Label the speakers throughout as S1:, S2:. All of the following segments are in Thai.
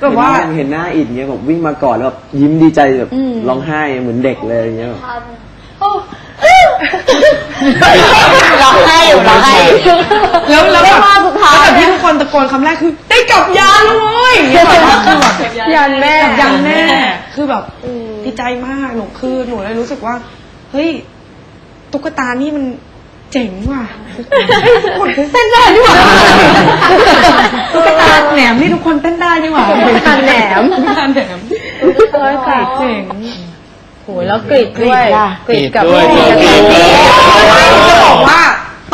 S1: แบบว่า
S2: เห็นหน้าอิดเงี้ยแบบวิ่งมาก่อนแล้วแบบยิ้มดีใจแบบ
S1: อืม
S2: ร้องไห้เหมือนเด็กเลยอย่างเงี้ยแบบ
S3: ร้องไห้อยู่ร้องไห้อยู่
S1: แล้วแล้ว
S3: ได้
S1: แบบ
S3: มาสุดท้าย
S1: แล้วแบบที่ทุกคนตะโกนคำแรกคือได้กลับยานแล้วเว้ยอย่างเงี้ยแบบว่าคือแบบ
S3: ยันแม่
S1: ยันแม่คือแบบดีใจมากหนูคือหนูเลยรู้สึกว่า เฮ้ยตุ๊กตานี่มัน เจ๋งว่ะเต้นได้นี่หว่าตุ๊กตาแหนมนี่ทุกคนเต้นได้นี่หว่า
S3: ตุ๊กตาแหนม
S1: ตุ๊กตาแหนม
S3: เฮ้ยค่ะ
S1: เจ๋ง
S3: โหแล้วกรีดด้วยกรีดกับ
S4: กรีดด้วย
S3: กรีดด้วย
S1: จะบอกว่า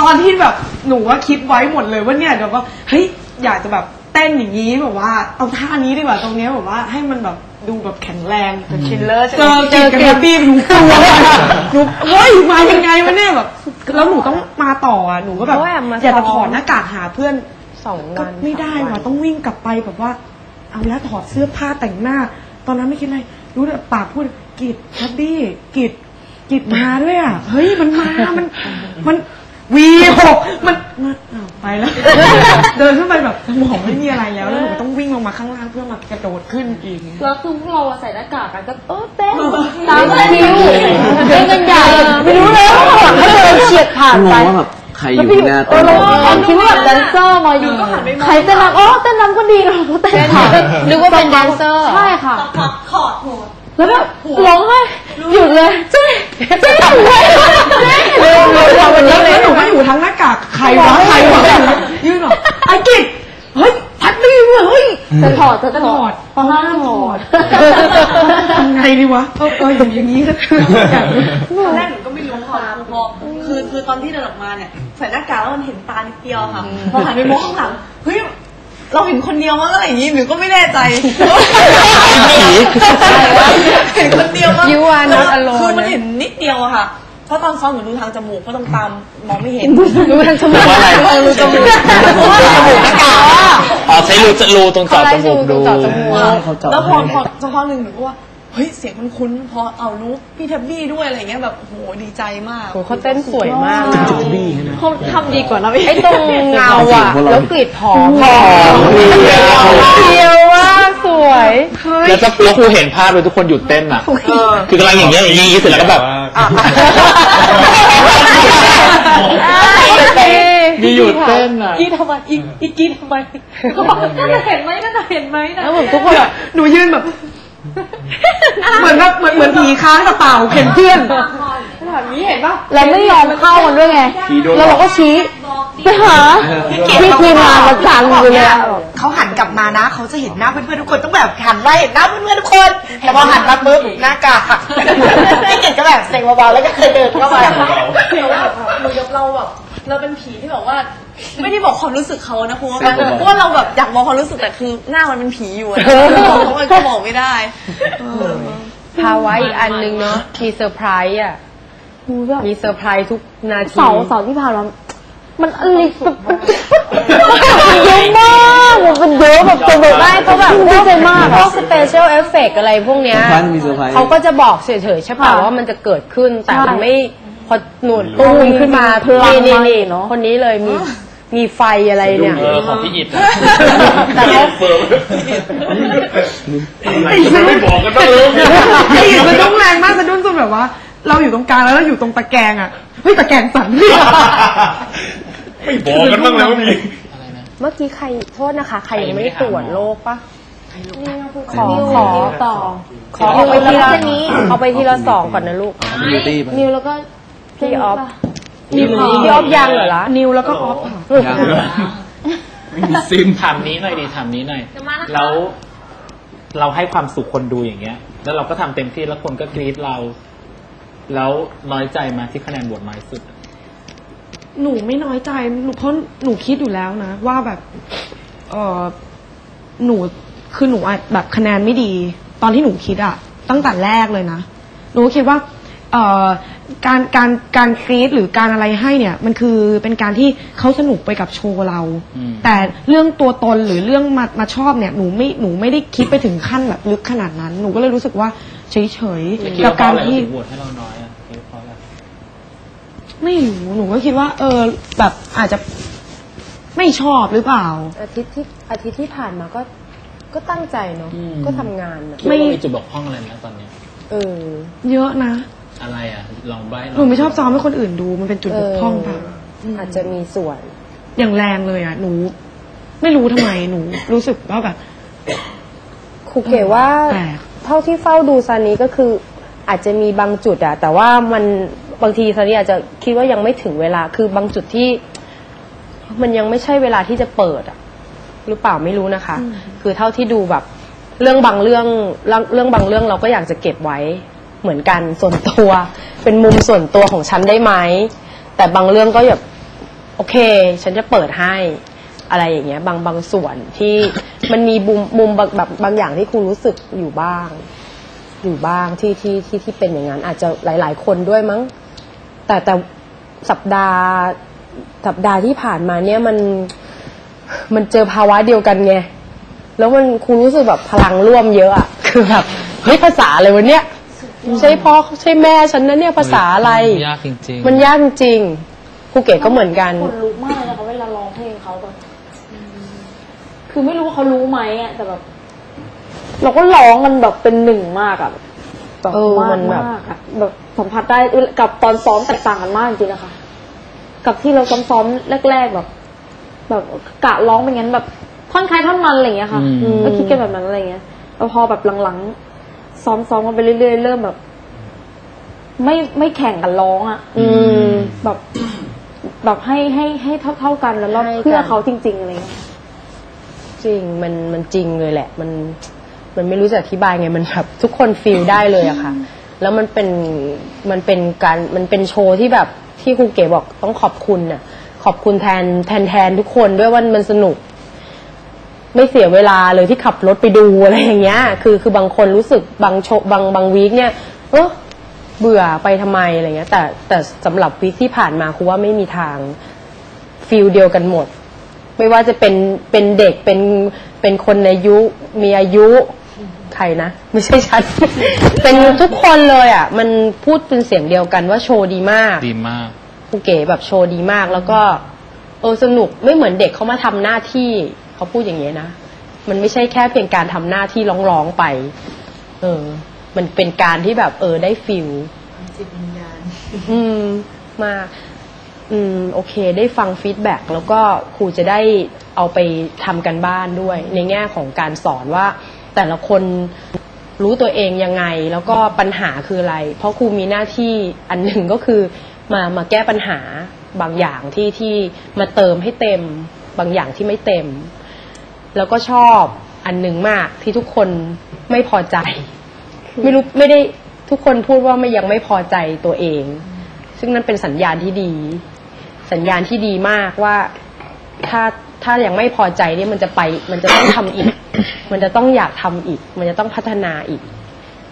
S1: ตอนที่แบบหนูว่าคิดไว้หมดเลยว่าเนี่ยเดี๋ยวก็เฮ้ยอยากจะแบบเต้นอย่างนี้แบบว่าเอาท่านี้ดีกว่าตรงเนี้ยแบบว่าให้มันแบบ ดูแบบแข็งแรงเป็นชิลเลอร์เจอเจอเกมบี้หนูกลัวหนูเฮ้ยมายังไงวะเนี่ยแบบแล้วหนูต้องมาต่ออะหนูก็แบบ
S3: เขาแอบมา
S1: อยากจะ
S3: ซ้
S1: ถ
S3: อม
S1: อดหน้ากากหาเพื่อน
S3: สอง
S1: ก็
S3: วัน
S1: ไม่ได้ว่ะต้องวิ่งกลับไปแบบว่า เอาแล้วถอดเสื้อผ้าแต่งหน้า ตอนนั้นไม่คิดอะไรรู้แต่ปากพูดกิดทับบี้กิดกิดมาด้วยอะเฮ้ยมันมามัน มันวีหกมันมันอ้าว ไปแล้ว เดินขึ้นไปแบบสมองไม่มีอะไรแล้วแล้วหนูก็ต้องวิ่งลงมาข้างล่างเพื่อมากระโดดขึ้นอีก
S5: แล้วคือพวกเราอะใส่หน้ากากกันก็เออเต้น
S3: ตามคิวเต้นกันใหญ่ไม่รู้เลยว่าข้างหลังเขาเดินเฉียดผ่าน
S2: ง
S3: ไป
S2: งว่าแบบใครอยู่หน้า
S3: เอ
S2: โต๊ะ
S3: อเราเราคิดว่าแบบแดนเซอร์มาอยู่ใครเต้นรำอ๋อเต้นรำก็ดีเราก็เต้นผ่าน
S5: นึกว่าเป็นแดนเซอร์
S3: ใช่ค่ะ แล้วแบบร้องไห้หยุดเลยใช่ใช่ทำไมเร็วเร็วเราวันนี้
S1: แล้ว
S3: เลย
S1: หนูก็อยู่ทั้งหน้ากากใครวะใครวะยืนแบบไอ้กิดเฮ้ยพัดบี้เว้ยเฮ้ย
S3: จะถอดจะ
S1: จะ
S3: ถ
S1: ถ
S3: อ
S1: อ
S3: ด
S1: ดตอนหน้าถอดทำไงดีวะเออเอออยู่อย่างนี้ก็คืออย่าง
S6: ตอนแรกหนูก็ไม่รู้ค่ะพอคือคือตอนที่เดินออกมาเนี่ยใส่หน้ากากแล้วมันเห็นตานิดเดียวค่ะพอหันไปมองข้างหลังเฮ้ย เราเห็นคนเดียวมั้งอะไรอย่างงี้หนูก็ไม่แน่ใจเห็นคนเดียวมั้ง
S3: You are not alone
S6: คือมันเห็นนิดเดียวอะค่ะ เพราะตอนซ้อมหนูดูทางจมูกเพราะตรงตามมองไม่เห็น
S3: ดูทางจมูก
S4: ว่าอะไร
S6: เออดูจมูกเพราะว่าจมูกหน้ากากอะ
S4: อ๋อใช้รูจะรูตรงเจอจมูกดู
S3: เขาไล่ดูตรงเจาะจมูก
S2: เขาเจาะ
S6: แล้วพอ
S2: ให้
S6: พอสักพักหนึ่งหนูก็ว่า เฮ้ยเสียงมันคุ้นๆพอเอารู้พี่แทบบี้ด้วยอะไรเงี้ยแบบโอ้โหดีใจมาก
S3: โหเขาเต้นสวยมาก
S2: จุดบี้ใช่ไหม
S6: เขาทำดีกว่าเราอีก
S3: ไอ้ตรงเงาอะ แล้วกรีดผอม
S2: ผอมเดียว
S3: เดียวว่ากสวย
S4: แล้วจะแล้วครูเห็นภาพเลยทุกคนหยุดเต้นอะ คือกำลังอย่างเงี้ยอย่างงี้เสร็จแล้วก็แบบมีหยุดเต้นอะ
S5: กินทำไมอีกอีกกินทำไมก็บอกน่าจะเห็นไหมน่าจะเห็นไหมนะ
S3: แล้วเหมือนทุกคนแบบ
S1: หนูยืนแบบ เหมือนแบบเหมือนเหมือนผีค้างกระเป๋าเข็นเพื่อน
S5: แบบนี้เห็นปะ
S3: เราไม่ยอมเข้ากันด้วยไงแล้วเราก็ชี้ไปหาพี่ทีมงานมาสั่งอยู่เลยอะ
S6: เขาหันกลับมานะ เขาจะเห็นหน้าเพื่อนๆทุกคนต้องแบบหันไล่เห็นหน้าเพื่อนๆทุกคน แต่พอหันมาปุ๊บหน้ากากไอ้เก่งก็แบบเซ็งเบาๆแล้วก็เคยเดินเข้ามาหนูยกเราแบบเราเป็นผีที่แบบว่า ไม่ได้บอกความรู้สึกเขานะครูว่าเพราะว่าเราแบบอยากบอกความรู้สึกแต่คือหน้ามันเป็นผีอยู่อะมันก็บอกไม่ได้
S3: พาไว้อีกอันนึงเนาะมีเซอร์ไพรส์อะมีเซอร์ไพรส์ทุกนาที
S7: เสาเสาที่ผ่านมา มันอะไรแบบมันเยอะมากมันเยอะแบบจนแบบได้เขาแบบได้ใจมาก
S3: พว
S7: อะ
S3: กสเปเชียลเอฟเฟกอะไรพวกเนี้ย
S2: เซอร์ไพรส์มีเซอร์ไพรส์
S3: เขาก็จะบอกเฉยๆใช่ป่ะ
S7: ค่ะ
S3: ว่ามันจะเกิดขึ้นแต่
S7: ใช่
S3: มันไม่พอหนุนตุ้มขึ้นมา
S7: พลัง
S3: นี่นี่
S7: มา
S3: นี่
S7: เนอะ
S3: คนนี้เลยมี มีไฟอะไรเนี่ย
S4: เออของพี่อิด
S3: แต่เขา
S4: ไม่บอกกันต้องรู้
S1: ไอ้หินมันต้องแรงมากสะดุ้งจนแบบว่า เราอยู่ตรงกลางแล้วเราอยู่ตรงตะแกรงอะเฮ้ยตะแกรงสั่น
S4: ไม่บอกกันบ้างแล้วมี
S3: เมื่อกี้ใครโทษนะคะ ใครยังไม่ได้ตรวจโรคปะขอ
S7: นิว
S3: ขอ
S7: ต่อ
S3: ขอเอาไปทีละเอาไปทีละสองก่อนนะลูก
S2: บิวตี้ไป
S7: นิวแล้วก็
S3: พี่ออฟ พี่ ออฟยังเหรอละ
S1: นิวแล้วก็ออฟค่ะ
S2: ยัง
S4: ซิมถามนี้หน่อยดีถามนี้หน่อยแล้วเราให้ความสุขคนดูอย่างเงี้ย แล้วเราก็ทำเต็มที่แล้วคนก็กรี๊ดเรา แล้วน้อยใจมาที่คะแนนบวชน้อยสุด
S1: หนูไม่น้อยใจหนูเพราะหนูคิดอยู่แล้วนะ ว่าแบบ เออหนูคือหนูอะแบบคะแนนไม่ดี ตอนที่หนูคิดอะตั้งแต่แรกเลยนะ หนูก็คิดว่า เอ่อการการการกรีดหรือการอะไรให้เนี่ยมันคือเป็นการที่เขาสนุกไปกับโชว์เรา
S4: อืม
S1: แต่เรื่องตัวตนหรือเรื่องมามาชอบเนี่ยหนูไม่หนูไม่ได้คิดไปถึงขั้นแบบลึกขนาดนั้น หนูก็เลยรู้สึกว่าเฉยเฉยๆ
S4: คิด
S1: กับ
S4: ว่าเพ
S1: การ
S4: ราะอะไร
S1: ที่
S4: ถึงบวชให้เราน้อยอะคิดว่าเพราะอะไร
S1: ไม่รู้หนูก็คิดว่า เออ แบบอาจจะไม่ชอบหรือเปล่า
S3: อาทิตย์ที่อาทิตย์ที่ผ่านมาก็ก็ก็ตั้งใจเนาะ
S4: อืม
S3: ก็ทำงานอะ
S4: คิดว่าเรามีจุดบกพร่องอะไรนะตอนเนี้ย
S3: เออ
S1: เยอะนะ
S4: อะไรอะ ลองใบ้
S1: หนูไม่ชอบซ้อมให้คนอื่นดูมันเป็นจุดบกพร่องเปล่า
S3: อาจจะมีส่วน
S1: อย่างแรงเลยอะ หนู ไม่รู้ทำไมหนู รู้สึกว่าแบบ
S3: ครูเก๋ว่า
S1: แปลก
S3: เท่าที่เฝ้าดูซานี้ก็คือ อาจจะมีบางจุดอะแต่ว่ามันบางทีซานี้อาจจะคิดว่ายังไม่ถึงเวลา คือบางจุดที่ มันยังไม่ใช่เวลาที่จะเปิดอะหรือเปล่าไม่รู้นะคะ คือเท่าที่ดูแบบ เรื่องบางเรื่องเรื่องเรื่องบางเรื่องเราก็อยากจะเก็บไว้ เหมือนกันส่วนตัว เป็นมุมส่วนตัวของฉันได้ไหม แต่บางเรื่องก็แบบโอเค ฉันจะเปิดให้อะไรอย่างเงี้ย บางบางส่วนที่มันมีมุมมุมแบบแบบบางอย่างที่ครูรู้สึกอยู่บ้าง อยู่บ้างที่ที่ที่ที่เป็นอย่างนั้นอาจจะหลาย ๆ คนด้วยมั้ง แต่แต่สัปดาห์สัปดาห์ที่ผ่านมาเนี่ยมันมันเจอภาวะเดียวกันไง แล้วมันครูรู้สึกแบบพลังร่วมเยอะอะคือแบบเฮ้ยภาษาอะไรวะเนี่ย ใช่พ่อใช่แม่ฉันนะเนี่ยภาษาอะไร
S4: ยากจริง
S3: มันยากจริงๆครูเก๋ก็เหมือนกัน
S5: คนรู้มากเลยนะคะเวลาร้องเพลงเขาแบบคือไม่รู้ว่าเขารู้ไหมอะแต่แบบ เราก็ร้องกันแบบเป็นหนึ่งมากอะแบบ
S3: เออ
S5: มาก
S3: มันแบบ
S5: มากอะแบบสัมผัสได้กับตอนซ้อมแตกต่างกันมากจริงๆนะคะ กับที่เราซ้อมๆแรก ๆแบบ แบบกะร้องเป็นงั้นแบบท่อนคล้ายท่อนมันอะไรอย่างเงี้ยค่ะ
S4: อืม
S5: ก็คิดกันแบบนั้นอะไรเงี้ยแล้วพอแบบหลังๆ ซ้อมๆกันไปเรื่อยๆเริ่มแบบ ไม่ไม่แข่งกันร้องอะ
S3: อืม
S5: แบบ แบบให้ให้ให้เท่าเท่าๆกันแล้วรอบ
S3: ให้กัน
S5: เพื่อเขาจริงๆอะไรเงี้ย
S3: จริงมันมันจริงเลยแหละ มันมันไม่รู้จะอธิบายไงมันแบบทุกคนฟีลได้เลยอะค่ะ แล้วมันเป็นมันเป็นการมันเป็นโชว์ที่แบบที่ครูเก๋บอกต้องขอบคุณน่ะขอบคุณแทนแทนแทนทุกคนด้วยว่ามันสนุก ไม่เสียเวลาเลยที่ขับรถไปดูอะไรอย่างเงี้ย คือคือบางคนรู้สึกบางโชว์บางบางวีคเนี่ยเออเบื่อไปทำไมอะไรเงี้ย แต่แต่สำหรับวีคที่ผ่านมาครูว่าไม่มีทางฟีลเดียวกันหมด ไม่ว่าจะเป็นเป็นเด็กเป็นเป็นคนในอายุมีอายุใครนะไม่ใช่ฉัน เป็นทุกคนเลยอะ มันพูดเป็นเสียงเดียวกันว่าโชว์ดีมาก
S4: ดีมาก
S3: ครูเก๋แบบโชว์ดีมากแล้วก็เออสนุกไม่เหมือนเด็กเขามาทำหน้าที่ เขาพูดอย่างนี้ยนะ มันไม่ใช่แค่เพียงการทำหน้าที่ร้องๆไป เออ มันเป็นการที่แบบเออได้ฟิลจิตวิญญาณ อืม มากอืมโอเค ได้ฟังฟีดแบ็กแล้วก็ครูจะได้เอาไปทำกันบ้านด้วย ในแง่ของการสอนว่า แต่ละคนรู้ตัวเองยังไง แล้วก็ปัญหาคืออะไร เพราะครูมีหน้าที่อันหนึ่งก็คือมามาแก้ปัญหาบางอย่างที่ที่มาเติมให้เต็ม บางอย่างที่ไม่เต็ม แล้วก็ชอบอันหนึ่งมากที่ทุกคนไม่พอใจ ไม่รู้ไม่ได้ทุกคนพูดว่าไม่ยังไม่พอใจตัวเอง ซึ่งนั่นเป็นสัญญาณที่ดี สัญญาณที่ดีมากว่าถ้าถ้ายังไม่พอใจเนี่ยมันจะไป มันจะต้องทำอีก มันจะต้องอยากทำอีก มันจะต้องพัฒนาอีก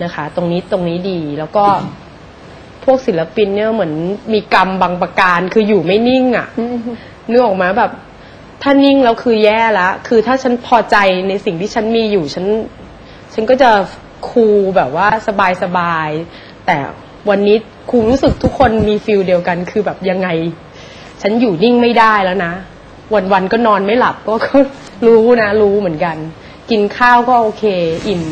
S3: นะคะ ตรงนี้ตรงนี้ดีแล้วก็พวกศิลปินเนี่ยเหมือนมีกรรมบางประการคืออยู่ไม่นิ่งอะ่ะนึกออกมาแบบ ถ้านิ่งแล้วคือแย่ละ คือถ้าฉันพอใจในสิ่งที่ฉันมีอยู่ ฉัน ฉันก็จะคูลแบบว่าสบายสบายๆแต่วันนี้ครูรู้สึกทุกคนมีฟิลเดียวกัน คือแบบยังไง ฉันอยู่นิ่งไม่ได้แล้วนะ วันๆก็นอนไม่หลับก็ก็รู้นะ รู้เหมือนกัน กินข้าวก็โอเค อิ่ม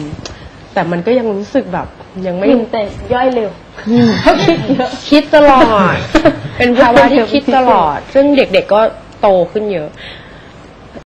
S3: แต่มันก็ยังรู้สึกแบบยังไม่
S5: ไม่แต่ย่อยเร็ว
S3: คิดตลอด เป็นภาวะที่คิดตลอด ซึ่งเด็กๆก็โตขึ้นเยอะ